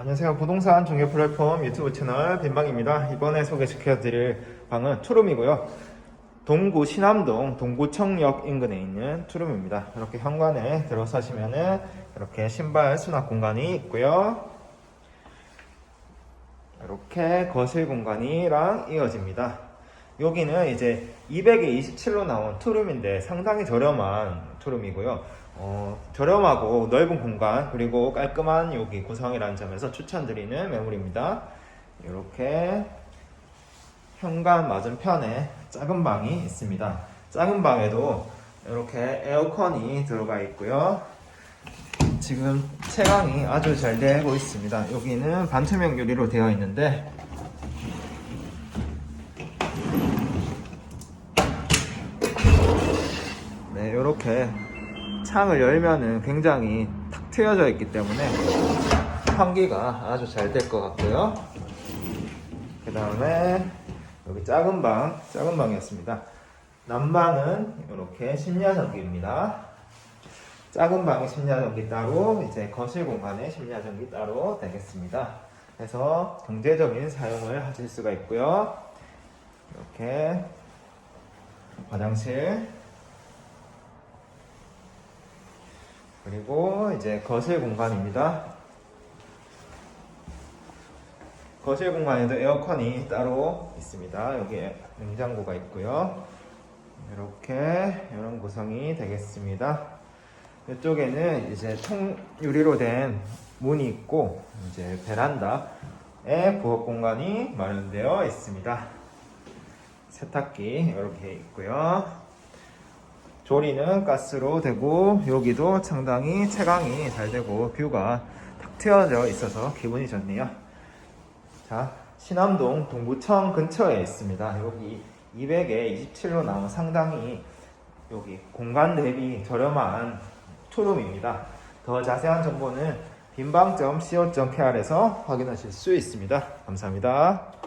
안녕하세요. 부동산 중개 플랫폼 유튜브 채널 빈방입니다. 이번에 소개시켜드릴 방은 투룸이고요. 동구 신암동 동구청역 인근에 있는 투룸입니다. 이렇게 현관에 들어서시면은 이렇게 신발 수납 공간이 있고요. 이렇게 거실 공간이랑 이어집니다. 여기는 이제 200에 27로 나온 투룸인데 상당히 저렴한 투룸이고요. 어, 저렴하고 넓은 공간 그리고 깔끔한 여기 구성이라는 점에서 추천드리는 매물입니다. 이렇게 현관 맞은편에 작은 방이 있습니다. 작은 방에도 이렇게 에어컨이 들어가 있고요. 지금 채광이 아주 잘 되고 있습니다. 여기는 반투명 유리로 되어 있는데 네, 이렇게 창을 열면은 굉장히 탁 트여져 있기 때문에 환기가 아주 잘 될 것 같고요. 그 다음에 여기 작은 방, 작은 방이었습니다. 난방은 이렇게 심야전기입니다. 작은 방에 심야전기 따로, 이제 거실 공간에 심야전기 따로 되겠습니다. 그래서 경제적인 사용을 하실 수가 있고요. 이렇게 화장실, 그리고 이제 거실 공간입니다. 거실 공간에도 에어컨이 따로 있습니다. 여기 냉장고가 있고요. 이렇게 이런 구성이 되겠습니다. 이쪽에는 이제 통유리로 된 문이 있고 이제 베란다에 부엌 공간이 마련되어 있습니다. 세탁기 이렇게 있고요. 조리는 가스로 되고 여기도 상당히 채광이 잘 되고 뷰가 탁 트여져 있어서 기분이 좋네요. 자, 신암동 동구청 근처에 있습니다. 여기 200에 27로 나온 상당히 여기 공간 대비 저렴한 투룸입니다. 더 자세한 정보는 빈방점 co.kr에서 확인하실 수 있습니다. 감사합니다.